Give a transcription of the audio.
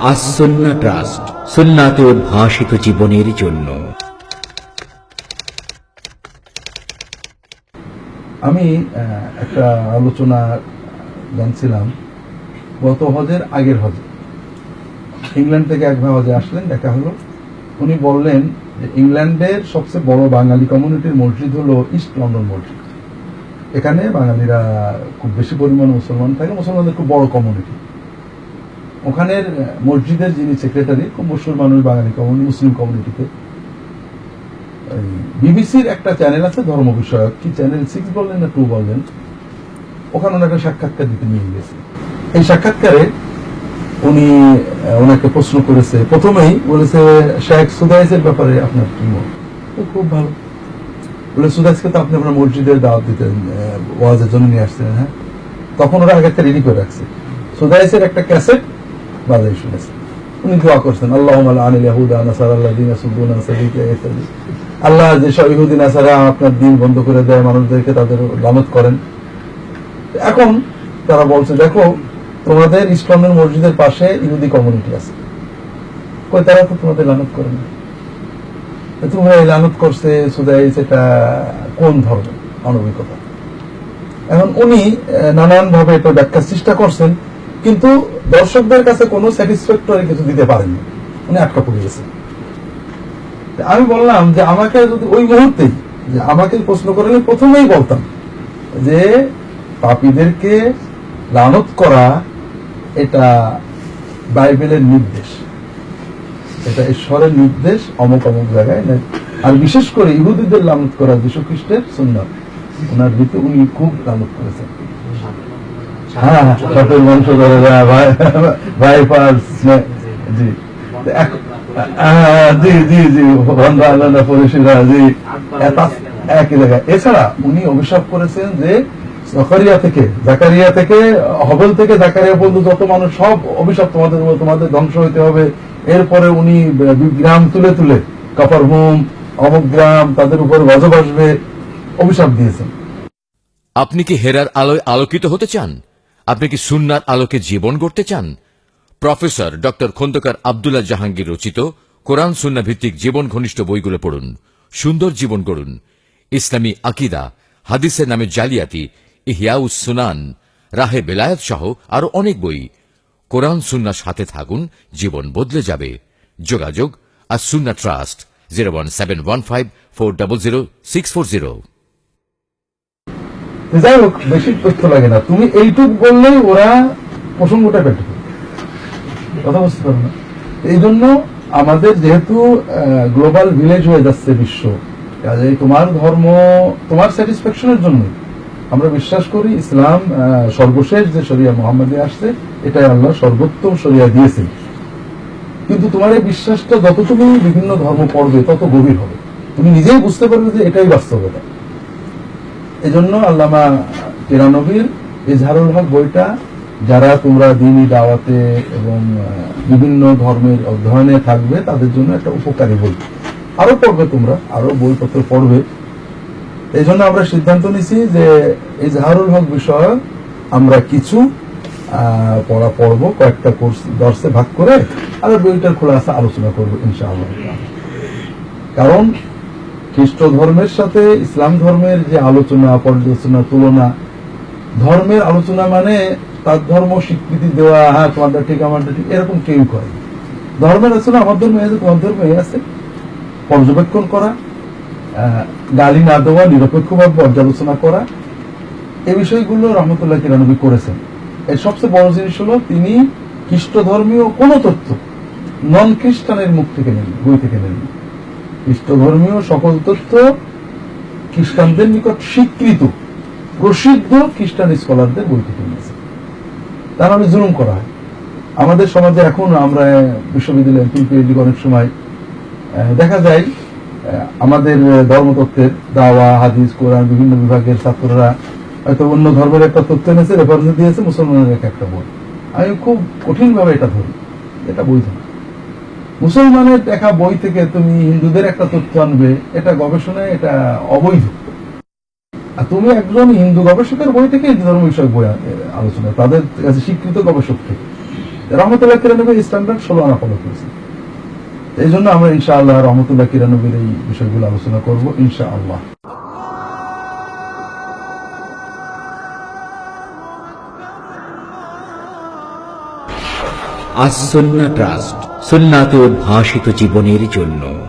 আসন্না trust সুন্নাতে উদ্ভাসিত জীবনের জন্য। আমি একটা আলোচনা জানছিলাম। গত হজের আগের হজে। ইংল্যান্ড থেকে এক হজে আসলেন, দেখা হলো। উনি বললেন যে ইংল্যান্ডের সবচেয়ে বড় বাঙালি কমিউনিটির মসজিদ হলো ইস্ট লন্ডন মসজিদ। এখানে বাঙালিরা খুব বেশি পরিমাণে মুসলমান থাকে, মুসলমানদের খুব বড় কমিউনিটি। ওখানের মসজিদের যিনি সেক্রেটারি খুব মানুষ বাঙালি কমিউনিটি মুসলিম কমিউনিটিতে বিবিসির একটা চ্যানেল আছে ধর্ম বিষয়ক। কি চ্যানেল সিক্স বললেন না টু বললেন ওখানে ওনাকে সাক্ষাৎকার দিতে নিয়ে গেছে। এই সাক্ষাৎকারে উনি ওনাকে প্রশ্ন করেছে। প্রথমেই বলেছে, শেখ সুদাইসের ব্যাপারে আপনার কি মত? খুব ভালো। বলে, সুদাইসকে তো আপনি আপনার মসজিদের দাওয়াত দিতেন ওয়াজের জন্য নিয়ে আসছেন হ্যাঁ? তখন ওরা আগে একটা রেডি করে রাখছে। সুদাইসের একটা ক্যাসেট উনি দোয়া করছেন আল্লাহ আনিল নাসার আল্লাহ দিন আল্লাহ আপনার দিন বন্ধ করে দেয়, মানুষদেরকে তাদের করেন। এখন তারা বলছে, দেখো, তোমাদের ইসলামের মসজিদের পাশে ইহুদি কমিউনিটি আছে। কই, তারা তো তোমাদের লানত করে না। তোমরা এই লানত করছে সুদাই সেটা কোন ধর্ম? মানবিকতা। এখন উনি নানান ভাবে এটা ব্যাখ্যার চেষ্টা করছেন কিন্তু দর্শকদের কাছে কোনো স্যাটিসফ্যাক্টরি কিছু দিতে পারেননি। উনি আটকা পড়ে গেছেন। আমি বললাম যে আমাকে যদি ওই মুহূর্তেই যে আমাকে প্রশ্ন করলে প্রথমেই বলতাম যে পাপীদেরকে লানত করা এটা বাইবেলের নির্দেশ। এটা ঈশ্বরের নির্দেশ অমুক অমুক জায়গায় আর বিশেষ করে ইহুদিদের লানত করা যীশু খ্রিস্টের সুন্দর ওনার রীতি উনি খুব লানত করেছেন। হ্যাঁ ভাই ভাই পার্স জি। জি জি জি বন্ধ পরিষেবা জি। একই জায়গায়। এছাড়া উনি অভিশাপ করেছেন যে, জাকারিয়া থেকে জাকারিয়া থেকে, হবল থেকে জাকারিয়া পর্যন্ত যত মানুষ, সব অভিশাপ তোমাদের তোমাদের ধ্বংস হইতে হবে। এরপরে উনি গ্রাম তুলে তুলে কাপার হোম, অমুক গ্রাম, তাদের উপর গজব আসবে, অভিশাপ দিয়েছেন। আপনি কি হেরার আলোয় আলোকিত হতে চান? আপনি কি সুন্নার আলোকে জীবন গড়তে চান? প্রফেসর ডক্টর খন্দকার আবদুল্লাহ জাহাঙ্গীর রচিত কোরআন সুন্না ভিত্তিক জীবন ঘনিষ্ঠ বইগুলো পড়ুন, সুন্দর জীবন গড়ুন। ইসলামী আকিদা, হাদিসের নামে জালিয়াতি, ইহিয়াউস সুনান, রাহে বেলায়ত সহ আরও অনেক বই। কোরআন সুন্নার সাথে থাকুন, জীবন বদলে যাবে। যোগাযোগ আর Sunna trust, zero one seven one five four double zero six four zero. যাই হোক, বেশি তথ্য লাগে না। তুমি এইটুক বললেই ওরা প্রসঙ্গটা পেটে কথা বুঝতে পারো না? এই জন্য আমাদের যেহেতু গ্লোবাল ভিলেজ হয়ে যাচ্ছে বিশ্ব, কাজেই তোমার ধর্ম, তোমার স্যাটিসফ্যাকশনের জন্য আমরা বিশ্বাস করি ইসলাম সর্বশেষ যে শরিয়া মোহাম্মদে আসছে, এটাই আল্লাহ সর্বোত্তম শরিয়া দিয়েছেন। কিন্তু তোমার এই বিশ্বাসটা যত তুমি বিভিন্ন ধর্ম পড়বে, তত গভীর হবে। তুমি নিজেই বুঝতে পারবে যে এটাই বাস্তবতা। এজন্য আল্লামা তিরানবীর ইজহারুল হক বইটা, যারা তোমরা দিনই দাওয়াতে এবং বিভিন্ন ধর্মের অধ্যয়নে থাকবে, তাদের জন্য একটা উপকারী বই। আরও পড়বে তোমরা, আরও বইপত্র পড়বে। এই জন্য আমরা সিদ্ধান্ত নিছি যে ইজহারুল হক বিষয় আমরা কিছু পড়া পড়ব, কয়েকটা কোর্স, দর্শে ভাগ করে, আর বইটার খোলাসা আলোচনা করব, ইনশাআল্লাহ। কারণ খ্রিস্ট ধর্মের সাথে ইসলাম ধর্মের যে আলোচনা, পর্যালোচনা, তুলনা, ধর্মের আলোচনা মানে তার ধর্ম স্বীকৃতি দেওয়া হ্যাঁ তোমাদের ঠিক, আমাদের ঠিক, এরকম কেউ করে ধর্মের আলোচনা আমার ধর্মে আছে তোমার ধর্মে আছে। পর্যবেক্ষণ করা গালি না দেওয়া নিরপেক্ষভাবে পর্যালোচনা করা। এই বিষয়গুলো রহমতুল্লাহ কিরানবী করেছেন। এর সবচেয়ে বড় জিনিস হলো, তিনি খ্রিস্ট ধর্মীয় কোন তথ্য নন খ্রিস্টানের মুখ থেকে নেন বই থেকে নেন খ্রিস্ট ধর্মীয় সকল তথ্য খ্রিস্টানদের নিকট স্বীকৃত, প্রসিদ্ধ খ্রিস্টান স্কলারদের বই থেকে নিয়েছে তার নামে জুলুম করা হয়। আমাদের সমাজে এখন আমরা বিশ্ববিদ্যালয়ে পিএইচডি অনেক সময় দেখা যায় আমাদের ধর্মতত্ত্বের দাওয়া, হাদিস, কোরআন, বিভিন্ন বিভাগের ছাত্ররা হয়তো অন্য ধর্মের একটা তথ্য এনেছে রেফারেন্স দিয়েছে, মুসলমানের এক একটা বই। আমি খুব কঠিনভাবে এটা ধরি, এটা বৈধ না। মুসলমানের দেখা বই থেকে তুমি হিন্দুদের একটা তথ্য আনবে, এটা গবেষণায় এটা অবৈধ। আর তুমি একজন হিন্দু গবেষকের বই থেকে হিন্দু ধর্ম বিষয়ক বই আলোচনা, তাদের কাছে স্বীকৃত গবেষক থেকে। রহমতুল্লাহ কিরানবী স্ট্যান্ডার্ড ষোলো আনা ফলো করেছে। এই জন্য আমরা ইনশাআল্লাহ রহমতুল্লাহ কিরানবীর এই বিষয়গুলো আলোচনা করব, ইনশাআল্লাহ। আসন্না ট্রাস্ট সুন্নাতে উদ্ভাসিত জীবনের জন্য।